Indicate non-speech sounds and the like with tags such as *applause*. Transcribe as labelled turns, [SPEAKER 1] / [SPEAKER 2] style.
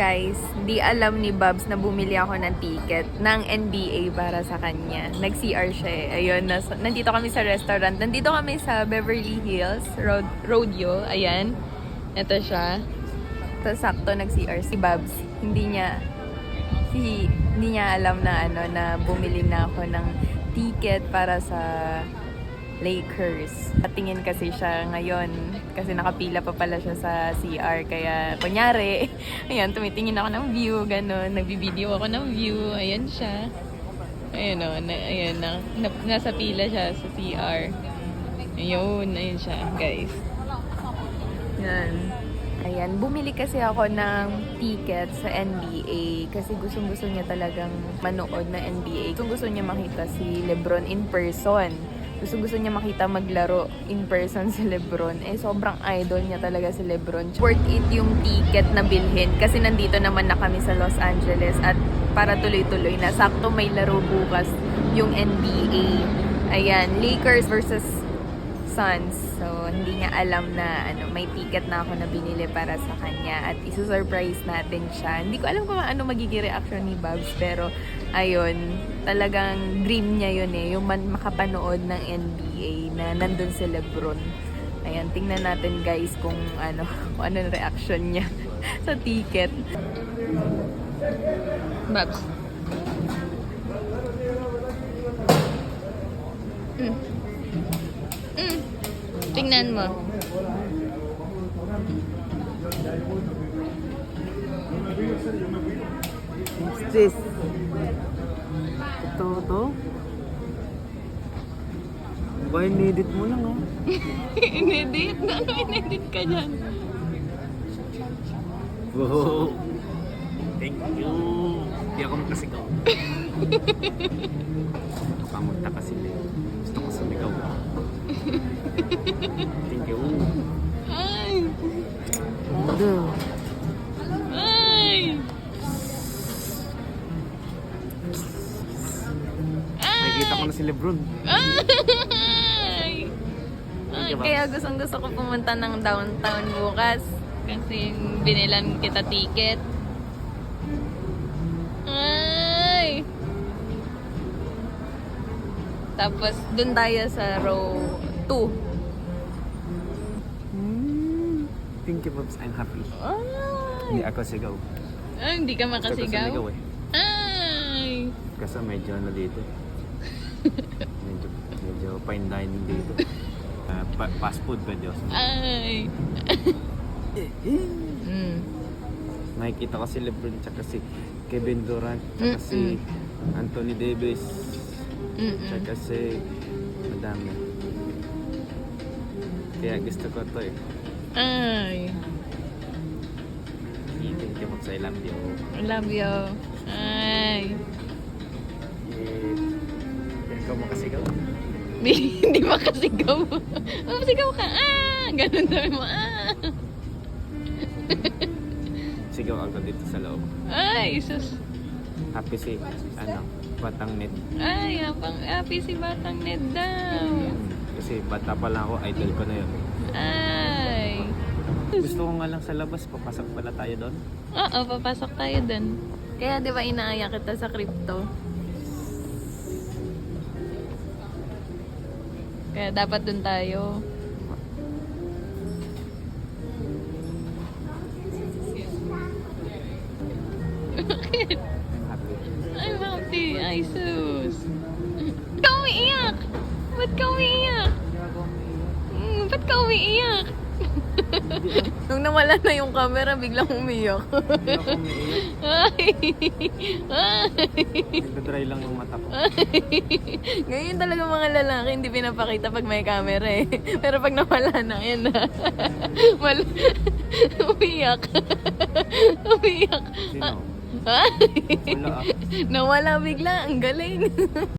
[SPEAKER 1] Guys, di alam ni Babs na bumili ako ng ticket ng NBA para sa kanya. Nag-CR siya eh. Ayun, nas, nandito kami sa restaurant. Nandito kami sa Beverly Hills Road, Rodeo. Ayan. Ito siya. Tapos sakto nag-CR si Babs. Hindi niya si hindi niya alam na ano na bumili na ako ng ticket para sa Lakers. Patingin kasi siya ngayon kasi nakapila pa pala siya sa CR. Kaya kunyari, *laughs* ayan, tumitingin ako ng view, gano'n. Nagbibideo ako ng view. Ayan siya. Ayan o, na, ayan na, na, nasa pila siya sa CR. Ayun, ayun siya, guys. Yan. Ayan, bumili kasi ako ng ticket sa NBA kasi gustong-gusto niya talagang manood na NBA. Gustong-gusto niya makita si Lebron in person. Gustong-gusto niya makita maglaro in person si Lebron. Eh, sobrang idol niya talaga si Lebron. Worth it yung ticket na bilhin kasi nandito naman na kami sa Los Angeles at para tuloy-tuloy na. Sakto may laro bukas yung NBA. Ayan, Lakers versus Suns. So, hindi niya alam na ano, may ticket na ako na binili para sa kanya at isusurprise natin siya. Hindi ko alam kung ano magiging reaction ni Babs pero ayun, talagang dream niya yun eh, yung man makapanood ng NBA na nandun si Lebron. Ayan, tingnan natin guys kung ano, *laughs* kung ano ang reaction niya *laughs* sa ticket. Babs. Mm. Mm. Tingnan mo.
[SPEAKER 2] What's this? Ito, ito? Ba, in-edit mo lang, oh. *laughs*
[SPEAKER 1] inedit? Ano inedit ka dyan?
[SPEAKER 2] Wow. Thank you. Hindi ako makasigaw. Pamunta kasi din. Gusto ko sumigaw. Thank you.
[SPEAKER 1] Ay! Ay!
[SPEAKER 2] Nakikita ko na si Lebron.
[SPEAKER 1] Ay! Ay, kaya gustong gusto ko pumunta ng downtown bukas. Kasi binilan kita ticket. Ay! Tapos, dun tayo sa row 2.
[SPEAKER 2] Hmm. Thank you, Bobs. I'm happy. Hindi
[SPEAKER 1] Ay!
[SPEAKER 2] ako sigaw.
[SPEAKER 1] Ay, hindi ka
[SPEAKER 2] Gusto ko
[SPEAKER 1] makasigaw?
[SPEAKER 2] eh.
[SPEAKER 1] Ay!
[SPEAKER 2] Kasi medyo ano dito. *laughs* medyo, medyo fine dining dito. Ah, pa- fast food ba Diyos?
[SPEAKER 1] Ay! Mm.
[SPEAKER 2] Nakikita ko si Lebron tsaka si Kevin Durant tsaka
[SPEAKER 1] Mm-mm.
[SPEAKER 2] si Anthony Davis
[SPEAKER 1] Mm-mm.
[SPEAKER 2] tsaka si madami. Kaya gusto ko to eh.
[SPEAKER 1] Ay!
[SPEAKER 2] Thank you sa I love you.
[SPEAKER 1] I love you. Ay!
[SPEAKER 2] Eh, ikaw makasigaw. *laughs*
[SPEAKER 1] Hindi, hindi makasigaw. *laughs* Makasigaw ka. Ah! Ganun sabi mo. Ah!
[SPEAKER 2] Sigaw ako dito sa loob.
[SPEAKER 1] Ay! Sus!
[SPEAKER 2] Happy si, ano, Batang Net.
[SPEAKER 1] Ay! Hapang happy si Batang Ned daw.
[SPEAKER 2] Kasi bata pa lang ako, idol ko na yun.
[SPEAKER 1] Ay!
[SPEAKER 2] Gusto ko nga lang sa labas, papasok pala tayo doon.
[SPEAKER 1] Oo, papasok tayo dun. Kaya di ba inaaya kita sa crypto? Kaya dapat dun tayo. Bakit?
[SPEAKER 2] I'm happy.
[SPEAKER 1] I'm happy. Ay, sus. Ba't ka umiiyak? Ba't ka umiiyak? Mm, ba't ka umiiyak? *laughs* Nung nawala na yung camera, biglang umiyak.
[SPEAKER 2] Hindi ako umiiyak.
[SPEAKER 1] Ay! Ay!
[SPEAKER 2] Nagdadry lang yung mata ko.
[SPEAKER 1] Ngayon talaga mga lalaki hindi pinapakita pag may camera eh. *laughs* Pero pag nawala na, yan na. Mal *laughs* umiyak. umiyak.
[SPEAKER 2] Sino?
[SPEAKER 1] Ay!
[SPEAKER 2] Wala ah. *laughs*
[SPEAKER 1] Nawala bigla. Ang galing. *laughs*